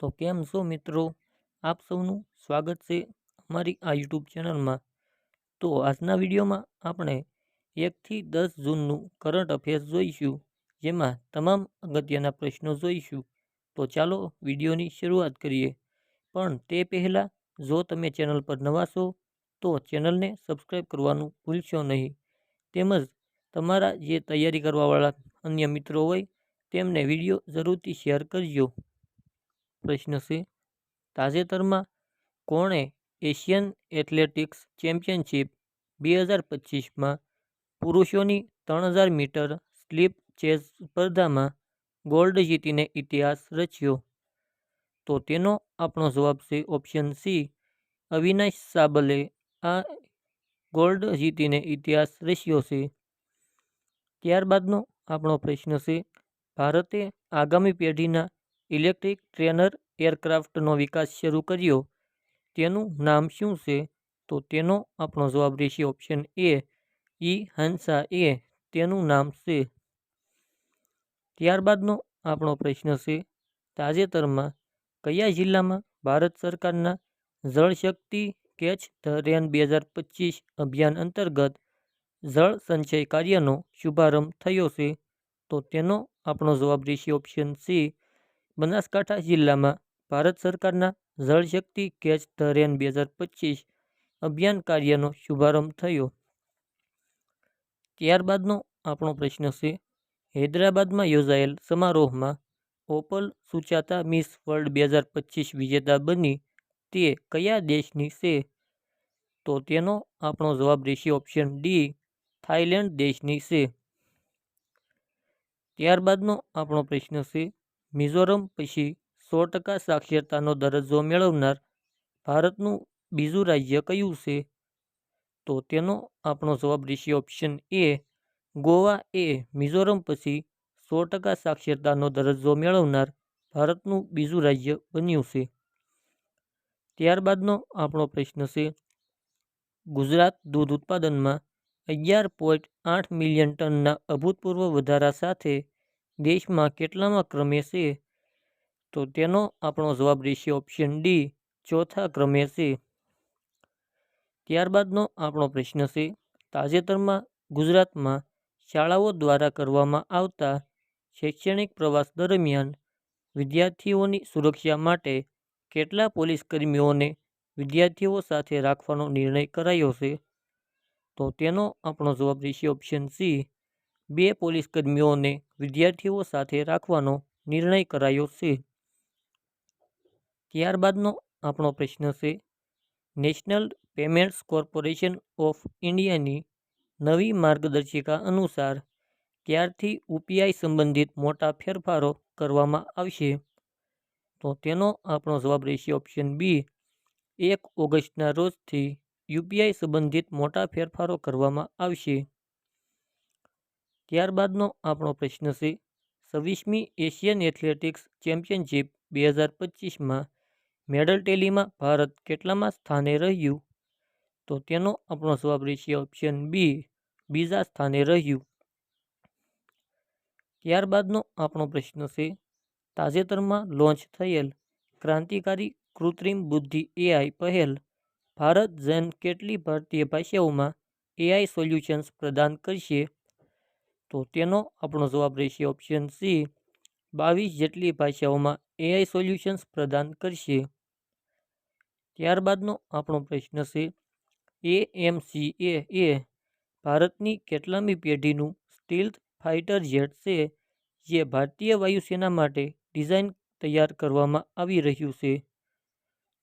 તો કેમ છો મિત્રો? આપ સૌનું સ્વાગત છે અમારી આ યુટ્યુબ ચેનલમાં. તો આજના વિડીયોમાં આપણે એકથી દસ જૂનનું કરંટ અફેર્સ જોઈશું, જેમાં તમામ અગત્યના પ્રશ્નો જોઈશું. તો ચાલો વિડીયોની શરૂઆત કરીએ. પણ તે પહેલાં, જો તમે ચેનલ પર નવા છો, તો ચેનલને સબસ્ક્રાઈબ કરવાનું ભૂલશો નહીં. તેમજ તમારા જે તૈયારી કરવાવાળા અન્ય મિત્રો હોય, તેમને વીડિયો જરૂરથી શેર કરજો. પ્રશ્ન છે. તાજેતરમાં કોણે એશિયન એથ્લેટિક્સ ચેમ્પિયનશિપ બે હજાર પચીસમાં પુરુષોની ત્રણ હજાર મીટર સ્લીપ ચેઝ સ્પર્ધામાં ગોલ્ડ જીતીને ઇતિહાસ રચ્યો. તો તેનો આપણો જવાબ છે ઓપ્શન સી, અવિનાશ સાબલે આ ગોલ્ડ જીતીને ઇતિહાસ રચ્યો છે. ત્યારબાદનો આપણો પ્રશ્ન છે, ભારતે આગામી પેઢીના ઇલેક્ટ્રિક ટ્રેનર એરક્રાફ્ટનો વિકાસ શરૂ કર્યો. તેનું નામ શું છે? તો તેનો આપણો જવાબ રહેશે ઓપ્શન એ, ઈ હંસા એ. તેનું નામ છે. ત્યારબાદનો આપણો પ્રશ્ન છે, તાજેતરમાં કયા જિલ્લામાં ભારત સરકારના જળશક્તિ કેચ ધ રેન બે હજાર પચીસ અભિયાન અંતર્ગત જળ સંચય કાર્યનો શુભારંભ થયો છે? તો તેનો આપણો જવાબ રહેશે ઓપ્શન સી બનાસકાંઠા જિલ્લામાં ભારત સરકારના જળશક્તિ કેચ ધ રેન બે હજાર પચીસ અભિયાન કાર્યનો શુભારંભ થયો. ત્યારબાદનો આપણો પ્રશ્ન છે, હૈદરાબાદમાં યોજાયેલ સમારોહમાં ઓપલ સુચાતા મિસ વર્લ્ડ બે હજાર પચીસ વિજેતા બની તે કયા દેશની છે? તો તેનો આપણો જવાબ રહેશે ઓપ્શન ડી, થાઇલેન્ડ દેશની છે. ત્યારબાદનો આપણો પ્રશ્ન છે મિઝોરમ પછી સો ટકા સાક્ષરતાનો દરજ્જો મેળવનાર ભારતનું બીજું રાજ્ય કયું છે? તો તેનો આપણો જવાબ રહેશે ઓપ્શન એ ગોવા એ મિઝોરમ પછી સો ટકા સાક્ષરતાનો દરજ્જો મેળવનાર ભારતનું બીજું રાજ્ય બન્યું છે. ત્યારબાદનો આપણો પ્રશ્ન છે, ગુજરાત દૂધ ઉત્પાદનમાં અગિયાર પોઈન્ટ આઠ મિલિયન ટનના અભૂતપૂર્વ વધારા સાથે દેશમાં કેટલામાં ક્રમે છે? તો તેનો આપણો જવાબ રહેશે ઓપ્શન ડી ચોથા ક્રમે છે. ત્યારબાદનો આપણો પ્રશ્ન છે, તાજેતરમાં ગુજરાતમાં શાળાઓ દ્વારા કરવામાં આવતા શૈક્ષણિક પ્રવાસ દરમિયાન વિદ્યાર્થીઓની સુરક્ષા માટે કેટલા પોલીસ કર્મીઓને વિદ્યાર્થીઓ સાથે રાખવાનો નિર્ણય કરાયો છે? તો તેનો આપણો જવાબ રહેશે ઓપ્શન સી બે પોલીસ કર્મીઓને વિદ્યાર્થીઓ સાથે રાખવાનો નિર્ણય કરાયો છે. ત્યારબાદનો આપણો પ્રશ્ન છે, નેશનલ પેમેન્ટ્સ કોર્પોરેશન ઓફ ઇન્ડિયાની નવી માર્ગદર્શિકા અનુસાર ક્યારથી યુપીઆઈ સંબંધિત મોટા ફેરફારો કરવામાં આવશે? તો તેનો આપણો જવાબ રહેશે ઓપ્શન બી, એક ઓગસ્ટના રોજથી યુપીઆઈ સંબંધિત મોટા ફેરફારો કરવામાં આવશે. ત્યારબાદનો આપણો પ્રશ્ન છે છવ્વીસમી એશિયન એથ્લેટિક્સ ચેમ્પિયનશિપ બે હજાર પચીસમાં મેડલ ટેલીમાં ભારત કેટલામાં સ્થાને રહ્યું? તો તેનો આપણો જવાબ રહેશે ઓપ્શન બી બીજા સ્થાને રહ્યું. ત્યારબાદનો આપણો પ્રશ્ન છે, તાજેતરમાં લોન્ચ થયેલ ક્રાંતિકારી કૃત્રિમ બુદ્ધિ એઆઈ પહેલ ભારત જન કેટલી ભારતીય ભાષાઓમાં એઆઈ સોલ્યુશન્સ પ્રદાન કરશે? તો તેનો આપણો જવાબ રહેશે ઓપ્શન સી બાવીસ જેટલી ભાષાઓમાં એઆઈ સોલ્યુશન્સ પ્રદાન કરશે. ત્યારબાદનો આપણો પ્રશ્ન છે એએમસીએ એ ભારતની કેટલામી પેઢીનું સ્ટીલ્થ ફાઇટર જેટ છે, જે ભારતીય વાયુસેના માટે ડિઝાઇન તૈયાર કરવામાં આવી રહ્યું છે?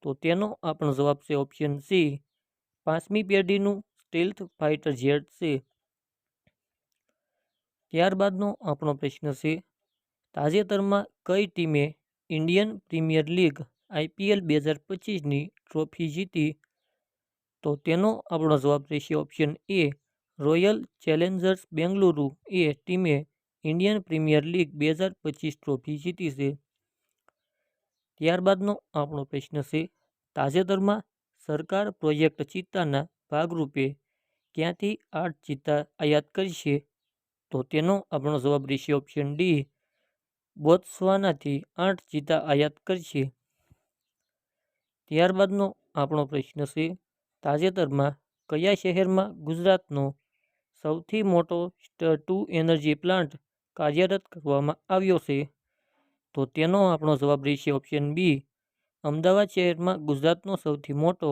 તો તેનો આપણો જવાબ છે ઓપ્શન સી પાંચમી પેઢીનું સ્ટીલ્થ ફાઇટર જેટ છે. ત્યારબાદનો આપણો પ્રશ્ન છે, તાજેતરમાં કઈ ટીમે ઇન્ડિયન પ્રીમિયર લીગ આઈપીએલ બે હજાર પચીસની ટ્રોફી જીતી? તો તેનો આપણો જવાબ રહેશે option A, Royal Challengers Bengaluru એ ટીમે ઇન્ડિયન પ્રીમિયર લીગ બે હજાર પચીસ ટ્રોફી જીતી છે. ત્યારબાદનો આપણો પ્રશ્ન છે, તાજેતરમાં સરકાર પ્રોજેક્ટ ચિત્તાના ભાગરૂપે ક્યાંથી આઠ ચિત્તા આયાત કરશે તો તેનો આપણો જવાબ રહેશે ઓપ્શન ડી બોત્સવાનાથી આઠ ચિતા આયાત કરશે. ત્યારબાદનો આપણો પ્રશ્ન છે, તાજેતરમાં કયા શહેરમાં ગુજરાતનો સૌથી મોટો ટુ એનર્જી પ્લાન્ટ કાર્યરત કરવામાં આવ્યો છે? તો તેનો આપણો જવાબ રહેશે ઓપ્શન બી અમદાવાદ શહેરમાં ગુજરાતનો સૌથી મોટો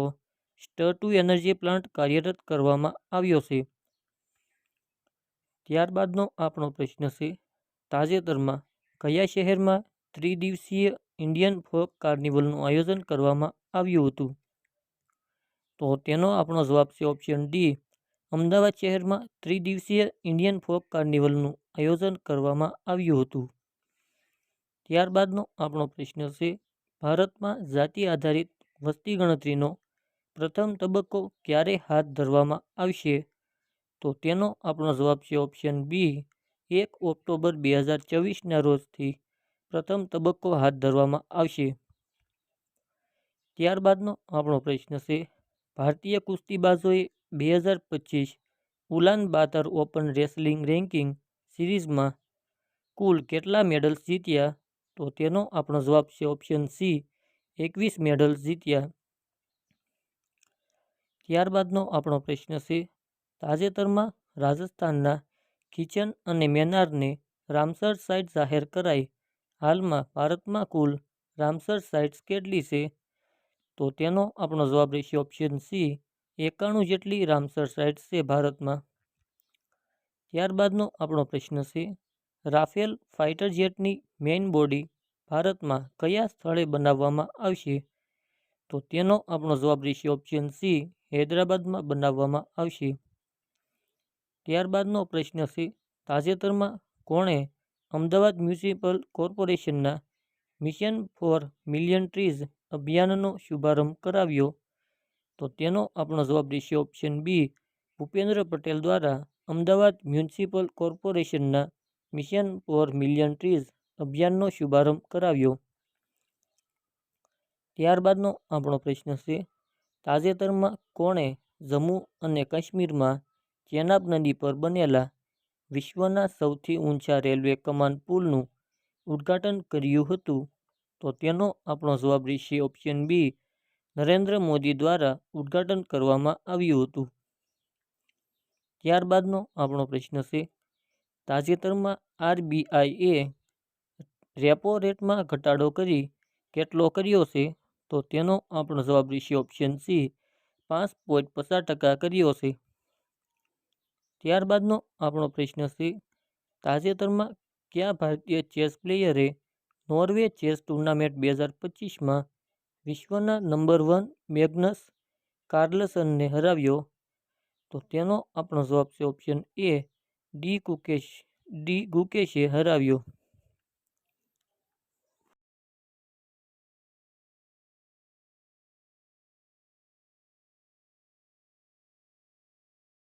સ્ટર ટુ એનર્જી પ્લાન્ટ કાર્યરત કરવામાં આવ્યો છે. ત્યારબાદનો આપણો પ્રશ્ન છે, તાજેતરમાં કયા શહેરમાં ત્રિદિવસીય ઇન્ડિયન ફોક કાર્નિવલનું આયોજન કરવામાં આવ્યું હતું? તો તેનો આપણો જવાબ છે ઓપ્શન ડી અમદાવાદ શહેરમાં ત્રિદિવસીય ઇન્ડિયન ફોક કાર્નિવલનું આયોજન કરવામાં આવ્યું હતું. ત્યારબાદનો આપણો પ્રશ્ન છે, ભારતમાં જાતિ આધારિત વસ્તી ગણતરીનો પ્રથમ તબક્કો ક્યારે હાથ ધરવામાં આવશે? તો તેનો આપણો જવાબ છે ઓપ્શન બી એક ઓક્ટોબર બે હજાર ચોવીસના રોજથી પ્રથમ તબક્કો હાથ ધરવામાં આવશે. ત્યારબાદનો આપણો પ્રશ્ન છે, ભારતીય કુસ્તીબાજોએ બે હજાર પચીસ Ulaanbaatar open wrestling ranking સિરીઝમાં કુલ કેટલા મેડલ્સ જીત્યા? તો તેનો આપણો જવાબ છે ઓપ્શન સી એકવીસ મેડલ્સ જીત્યા. ત્યારબાદનો આપણો પ્રશ્ન છે તાજેતરમાં રાજસ્થાનના કિચન અને મેનારને રામસર સાઇટ જાહેર કરાઈ. હાલમાં ભારતમાં કુલ રામસર સાઇટ્સ કેટલી છે? તો તેનો આપણો જવાબ રહેશે ઓપ્શન સી, એકાણું જેટલી રામસર સાઇટ્સ છે ભારતમાં. ત્યારબાદનો આપણો પ્રશ્ન છે, રાફેલ ફાઇટર જેટની મેઇન બોડી ભારતમાં કયા સ્થળે બનાવવામાં આવશે? તો તેનો આપણો જવાબ રહેશે ઓપ્શન સી, હૈદરાબાદમાં બનાવવામાં આવશે. ત્યારબાદનો પ્રશ્ન છે, તાજેતરમાં કોણે અમદાવાદ મ્યુનિસિપલ કોર્પોરેશનના મિશન ફોર મિલિયન ટ્રીઝ અભિયાનનો શુભારંભ કરાવ્યો? તો તેનો આપણો જવાબ દેશે ઓપ્શન બી, ભૂપેન્દ્ર પટેલ દ્વારા અમદાવાદ મ્યુનિસિપલ કોર્પોરેશનના મિશન ફોર મિલિયન ટ્રીઝ અભિયાનનો શુભારંભ કરાવ્યો. ત્યારબાદનો આપણો પ્રશ્ન છે, તાજેતરમાં કોણે જમ્મુ અને કાશ્મીરમાં ચેનાબ નદી પર બનેલા વિશ્વના સૌથી ઊંચા રેલવે કમાન પુલનું ઉદ્ઘાટન કર્યું હતું. તો તેનો આપણો જવાબ રહેશે ઓપ્શન બી, નરેન્દ્ર મોદી દ્વારા ઉદ્ઘાટન કરવામાં આવ્યું હતું. ત્યારબાદનો આપણો પ્રશ્ન છે, તાજેતરમાં આરબીઆઈએ રેપો રેટમાં ઘટાડો કરી કેટલો કર્યો છે? તો તેનો આપણો જવાબ રહેશે ઓપ્શન સી, પાંચ પોઈન્ટ પચાસ ટકા કર્યો છે. ત્યારબાદનો આપણો પ્રશ્ન છે, તાજેતરમાં કયા ભારતીય ચેસ પ્લેયરે નોર્વે ચેસ ટુર્નામેન્ટ બે હજાર પચીસમાં વિશ્વના નંબર વન મેગ્નસ કાર્લસનને હરાવ્યો? તો તેનો આપણો જવાબ છે option A, D Gukesh D ગુકેશે હરાવ્યો.